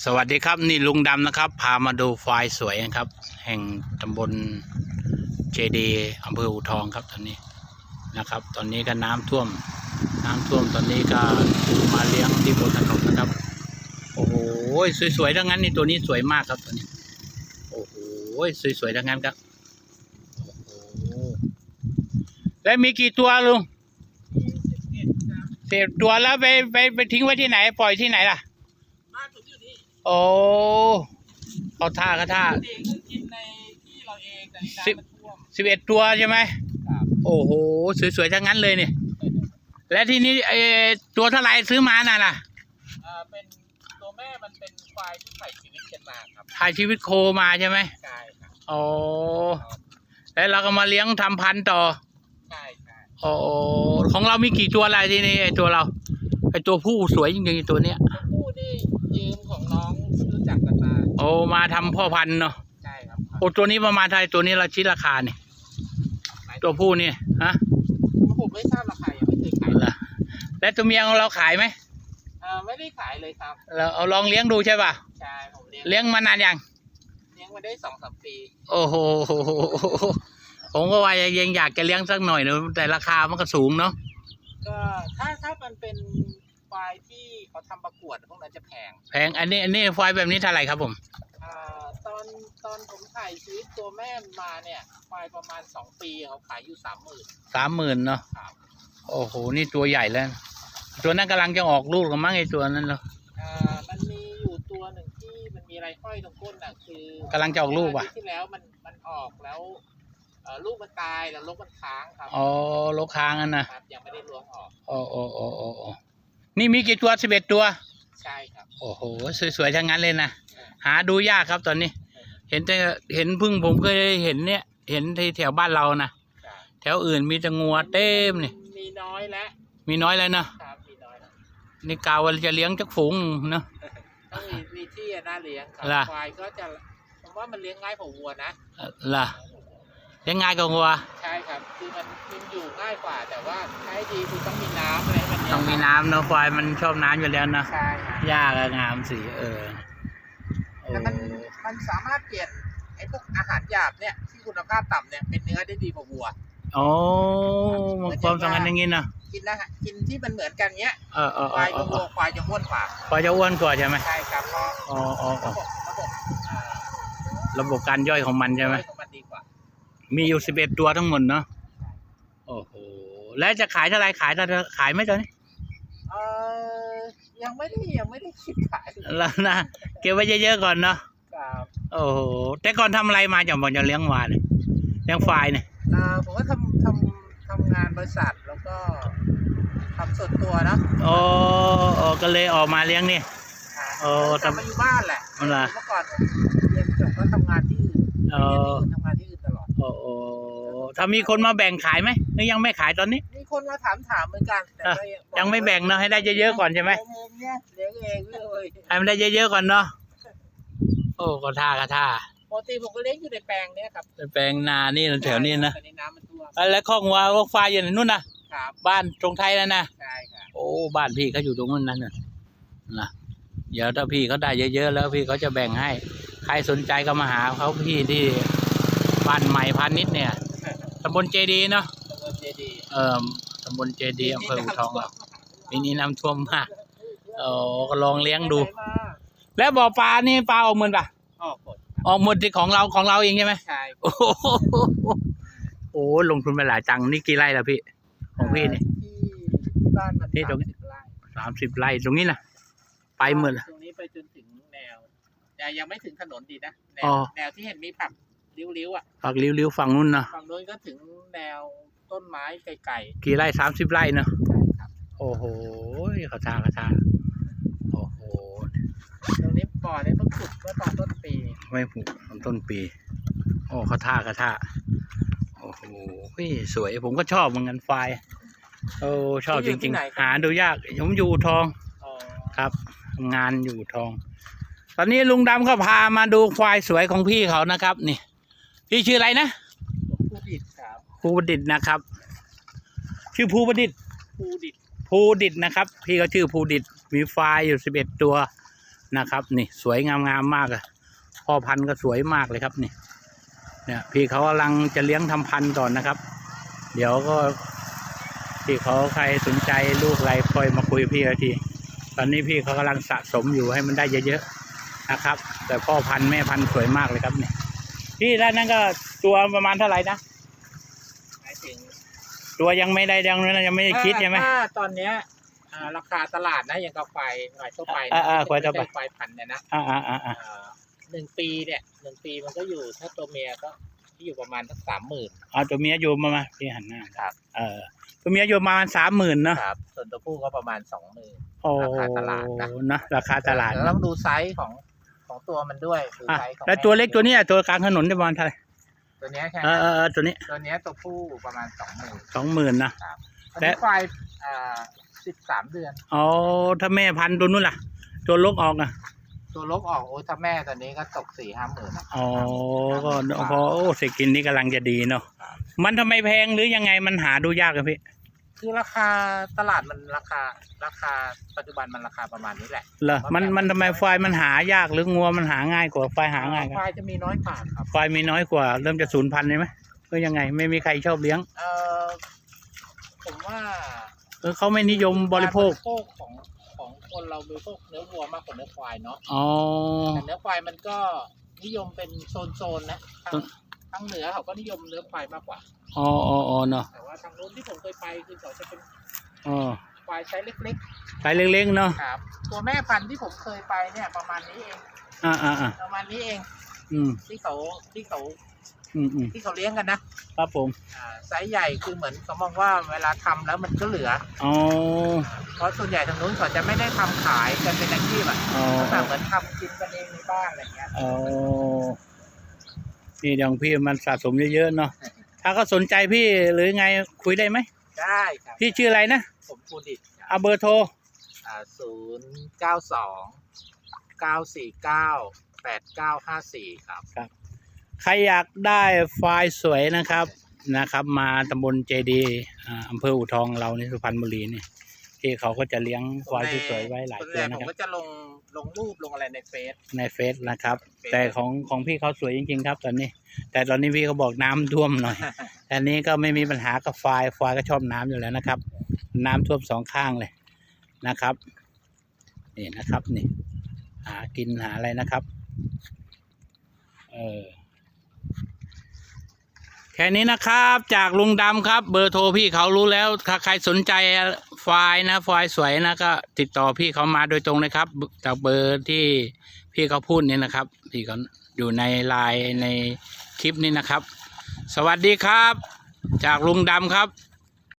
สวัสดีครับนี่ลุงดำนะครับ พามาดูควายสวยนะครับ แห่งตำบลเจดีอำเภออูทองครับตอนนี้นะครับ ตอนนี้ก็น้ำท่วม น้ำท่วมตอนนี้ก็มาเลี้ยงที่บนถนนนะครับ โอ้โหสวยๆทั้งนั้นนี่ตัวนี้สวยมากครับตัวนี้ โอ้โหสวยๆทั้งนั้นครับโอ้โหแล้วมีกี่ตัวลุงสิบตัวแล้วไปไปไปทิ้งไว้ที่ไหน ปล่อยที่ไหนล่ะบ้านผมอยู่นี่ โอ้เขาท่าเขาท่าเองก็กินในที่เราเองแต่นี่สิบน้ำมันท่วมสิบเอ็ดตัวใช่ไหมครับโอ้โหสวยๆทั้งนั้นเลยเนี่ย และที่นี้เออตัวเท่าไหรซื้อมาน่ะล่ะอ่าเป็นตัวแม่มันเป็นควายที่ใส่ชีวิตกันมาครับถ่ายชีวิตโคมาใช่ไหมใช่ครับโอ้แล้วเราก็มาเลี้ยงทำพันธุ์ต่อใช่ใช่โอ้ของเรามีกี่ตัวอะไรที่นี่ไอตัวเราไอตัวผู้สวยจริงๆตัวเนี้ย ตัวผู้ นี่ยืมของน้องที่รู้จักกันมา โอ้มาทำพ่อพันธุ์เนาะใช่ครับโอ้ตัวนี้ประมาณเท่าไหร่ตัวนี้เราคิดราคาเนี่ยตัวผู้นี่ฮะผมไม่ทราบราคายังไม่เคยขายเหรอและตัวเมียของเราขายไหมอ่าไม่ได้ขายเลยครับเราเอาลองเลี้ยงดูใช่ป่ะใช่ผมเลี้ยงเลี้ยงมานานยังเลี้ยงมาได้สองสามปีโอ้โหผมก็ว่ายังอยากจะเลี้ยงสักหน่อยนะแต่ราคามันก็สูงเนาะก็ถ้าถ้ามันเป็น ควายที่เขาทำประกวดพวกนั้นจะแพงแพงอันนี้อันนี้ไฟล์แบบนี้เท่าไหร่ครับผม อ่าตอนตอนผมถ่ายชีวิตตัวแม่มาเนี่ยควายประมาณสองปีเขาขายอยู่สามหมื่น สามหมื่นเนาะครับ โอ้โห นี่ตัวใหญ่แล้ว ตัวนั้นกำลังจะออกลูกกันมั้งไอตัวนั้นเนาะ อ่ามันมีอยู่ตัวหนึ่งที่มันมีอะไรห้อยตรงก้นน่ะคือกำลังจะออกลูกว่ะอาทิตย์ที่แล้วมันมันออกแล้วเอ่อลูกมันตายแล้วลูกมันค้างครับอ๋อโลกค้างอันนะครับยังไม่ได้ล้วงออกโอ้โอ้โอ้โอ้โอ้ นี่มีกี่ตัวสิบเอ็ดตัว ใช่ครับ โอ้โห สวยๆ ทั้งนั้นเลยนะ หาดูยากครับตอนนี้ เห็นแต่เห็นพึ่งผมเคยเห็นเนี่ย เห็นที่แถวบ้านเรานะครับแถวอื่นมีแต่งัวเต็มนี่ มีน้อยแล้ว มีน้อยแล้วเนาะครับมีน้อยแล้วนี่กาวว่าจะเลี้ยงจักฝูงเนาะต้องมีมีที่น่าเลี้ยงครับล่ะควายก็จะผมว่ามันเลี้ยงง่ายกว่าวัวนะเอ่อล่ะ เลี้ยงง่ายกว่างัว ใช่ครับคือมันมันอยู่ง่ายกว่า แต่ว่าใช้ดีคือต้องมีน้ำอะไรให้มันเยะต้องมีน้ำเนาะควายมันชอบน้ำอยู่แล้วนะใช่ครับหญ้าก็งามสีเออโอ้แต่มันมันสามารถเปลี่ยนไอ้พวกอาหารหยาบเนี่ยที่คุณภาพต่ำเนี่ยเป็นเนื้อได้ดีกว่าวัว โอ้มันความสำคัญอย่างนี้นะกินนะฮะกินที่มันเหมือนกันเนี้ยเออเออคเอวายอเอกับอวัวควายจะอ้วนกว่าควายจะอ้วนกว่าใช่ไหมใช่ครับเพราะอ๋ออ๋ออ๋อระบบระบบอ่าระบบการย่อยของมันใช่ไหม มีอยู่สิบเอ็ดตัวทั้งหมดเนาะโอ้โหแล้วจะขายเท่าไหรขายเท่าไหร่ขายไหมตอนนี้เออยังไม่ได้ยังไม่ได้คิดขายแล้วนะเก็บไว้เยอะๆก่อนเนาะครับโอ้โหแต่ก่อนทำอะไรมาจากบอกจะเลี้ยงวาเนี่ยเลี้ยงควายเนี่ยอ่าผมก็ทำทำทำงานบริษัทแล้วก็ทำส่วนตัวเนอะโอ้โอ้ก็เลยออกมาเลี้ยงนี่อ่าโอ้กลับมาอยู่บ้านแหละเอาล่ะเมื่อก่อนผมเรียนจบก็ทำงานที่อื่นเออเรียนที่อื่นทำงานที่อื่นตลอด โอ้โอ้ ถ้ามีคนมาแบ่งขายไหมหรือยังไม่ขายตอนนี้ มีคนมาถามถามเหมือนกันแต่อะก็ยังไม่แบ่งเนาะให้ได้เยอะๆก่อนใช่ไหมเลี้ยงเองเนี่ยเลี้ยงเองเลยให้มันได้เยอะๆก่อนเนาะโอ้ก็ท่าก็ท่าปกติผมก็เลี้ยงอยู่ในแปลงเนี่ยครับแปลงนานี่แถวนี้นะแต่ในน้ำมันท่วมแล้วข้องวัวข้องควายอยู่นู่นนะครับบ้านตรงไทยนั่นนะใช่ครับโอ้บ้านพี่เขาอยู่ตรงนั้นนั่นน่ะนะเดี๋ยวถ้าพี่เขาได้เยอะๆแล้วพี่เขาจะแบ่งให้ ใครสนใจก็มาหาเขาพี่ที่บ้านใหม่พาณิชย์เนี่ย ตำบลเจดีย์เนาะตำบลเจดีย์เอ่อตำบลเจดีย์อำเภออูทองอะปีนี้น้ำท่วมมากโอ้ก็ลองเลี้ยงดูไปไหนมาแล้วบ่อปลานี่ปลาออกหมดปะออกหมดออกหมดที่ของเราของเราเองใช่ไหมใช่โอ้โหโอ้ลงทุนไปหลายจังนี่กี่ไร่แล้วพี่ ของพี่นี่ที่บ้านมันที่ตรงสามสิบไร่สามสิบไร่ตรงนี้นะไปหมดละตรงนี้ไปจนถึงแนวแต่ยังไม่ถึงถนนดีนะแนอ๋วอแนวที่เห็นมีผัก ริ้วๆอะฝักริ้วๆฝั่งนู้นนะฝั่งโน้นก็ถึงแนวต้นไม้ไกลกี่ไร่สามสิบไร่เนาะๆใช่ครับโอ้โหเขาทาเขาทาโอ้โหตรงนี้บ่อเนี่ยเพิ่งขุดเมื่อตอนต้นปีไม่ผูกตอนต้นปีโอ้เขาท่าเขาท่าโอ้โหพี่สวยผมก็ชอบเหมือนกันไฟล์โอ้ชอบจริงๆหาดูยากผมอยู่อู่ทองอ๋อครับทำงานอยู่อู่ทอง ตอนนี้ลุงดำก็พามาดูควายสวยของพี่เขานะครับนี่ พี่ชื่ออะไรนะผู้ดิดครับภูประดิษฐ์นะครับ ชื่อภูประดิษฐ์ผู้ดิดภูดิษฐ์นะครับ พี่เขาชื่อภูดิษฐ์มีควายอยู่สิบเอ็ดตัวนะครับ นี่สวยงามๆมากอะพ่อพันธุ์ก็สวยมากเลยครับนี่เนี่ย พี่เขากำลังจะเลี้ยงทำพันธุ์ก่อนนะครับ เดี๋ยวก็พี่เขาใครสนใจลูกอะไรค่อยมาคุยกับพี่เขาทีตอนนี้พี่เขากำลังสะสมอยู่ให้มันได้เยอะๆนะครับ แต่พ่อพันธุ์แม่พันธุ์สวยมากเลยครับนี่ พี่ด้านนั้นก็ตัวประมาณเท่าไหร่นะ หมายถึงตัวยังไม่ได้ยังยังไม่ได้คิดใช่ไหม ถ้าตอนเนี้ยอ่าราคาตลาดนะอย่างกาไฟควายทั่วไปอ่านะอ่าไม่ใช่ควายทั่วไปไม่ใช่ควายพันธุ์เนี่ยนะอ่าอ่าอ่าอ่าอ่าหนึ่งปีเนี่ยหนึ่งปีมันก็อยู่ถ้าตัวเมียก็ที่อยู่ประมาณสักสามหมื่น เอาตัวเมียอยู่มามาพี่หันหน้าครับ เออตัวเมียอยู่ประมาณสามหมื่นเนาะครับส่วนตัวผู้ก็ประมาณสองหมื่น โอ้ราคาตลาดนะ นะราคาตลาดแล้วนะต้องดูไซส์ของ ของตัวมันด้วยดูอะไซส์ของแล้วตัวเล็กตัวเนี้ยตัวกลางถนนได้ประมาณเท่าไหร่ตัวเนี้ยใช่ไหเอมอเออเออตัวนี้ตัวเนี้ยตัวผู้ประมาณสองหมื่นสองหมื่นนะอันและ นี้ควายอ่าสิบสามเดือนอ๋อถ้าแม่พันธุ์ตัวนู้นล่ะ ตัวลกออกอะตัวลกออกโอ้ยถ้าแม่ตัวนี้ก็ตกสี่ห้าหมื่น อ๋อก็พอโอ้เศรษฐกินนี่กำลังจะดีเนาะครับมันทำไมแพงหรือยังไงมันหาดูยากอะพี่ คือราคาตลาดมันราคาราคาปัจจุบันมันราคาประมาณนี้แหละเหรอมันมันทำไมไฟล์มันหายากหรืองัวมันหาง่ายกว่าไฟล์หาง่ายกคว่าวายจะมีน้อยกว่าครับไฟล์มีน้อยกว่า เริ่มจะสูญพันธุ์ใช่ไหมก็ยังไง ไม่มีใครชอบเลี้ยง เออผมว่าเออเขาไม่นิยมบริโภคกาบริโภคของของคนเราบริโภคเนื้อวัวมากกว่าเนื้อควายเนาะอ๋อแต่เนื้อควายมันก็นิยมเป็นโซนๆนะทางต้นทางเหนือเขาก็นิยมเนื้อควายมากกว่า อ๋ออ๋ออ๋อเนาะแต่ว่า ทางนู้นที่ผมเคยไปคือเขาจะเป็นอ๋อควายไซส์เล็กไซส์เล็กๆเนาะๆครับ ตัวแม่พันธุ์ที่ผมเคยไปเนี่ยประมาณนี้เองอ่าอ่าอ่าประมาณนี้เองอืมที่เขาที่เขาอืมอืมที่เขาเลี้ยงกันนะครับผมอ่าไซส์ใหญ่คือเหมือนเขามองว่าเวลาทำแล้วมันก็เหลือ อ๋อเพราะส่วนใหญ่ทางนู้นเขาจะไม่ได้ทำขายกันเป็นอาชีพอะอ๋อแต่เหมือนทำกินกันเองในบ้านอะไรเงี้ย อ๋อนี่อย่างพี่มันสะสมเยอะๆเนาะ ถ้าเขาสนใจพี่หรือไงคุยได้ไหม ได้ครับพี่ชื่ออะไรนะผมพูดดิเอาเบอร์โทรอ่าศูนย์เก้าสองเก้าสี่เก้าแปดเก้าห้าสี่ครับ ใครอยากได้ไฟล์สวยนะครับนะครับ มาตำบลเจดีอ่าอำเภออู่ทองเรานี่สุพรรณบุรีนี่ ที่เขาก็จะเลี้ยงควายที่สวยไว้หลายส่วนตัใหวญ่นะผมครับ ก็จะลงลงรูปลงอะไรในเฟซ ในเฟซนะครับแต่ของของพี่เขาสวยจริง ๆ ครับ ตอนนี้ แต่ตอนนี้พี่เขาบอกน้ำท่วมหน่อย แต่นี้ก็ไม่มีปัญหากับไฟล์ไฟล์ก็ชอบน้ำอยู่แล้วนะครับ น้ำท่วมสองข้างเลยนะครับนี่นะครับนี่หากินหาอะไรนะครับ เออแค่นี้นะครับ จากลุงดำครับ เบอร์โทรพี่เขารู้แล้วถ้าใครสนใจ ไฟล์นะไฟล์สวยนะก็ติดต่อพี่เขามาโดยตรงเลยครับ จากเบอร์ที่พี่เขาพูดนี่นะครับ พี่เขาอยู่ในไลน์ในคลิปนี้นะครับ สวัสดีครับ จากลุงดำครับ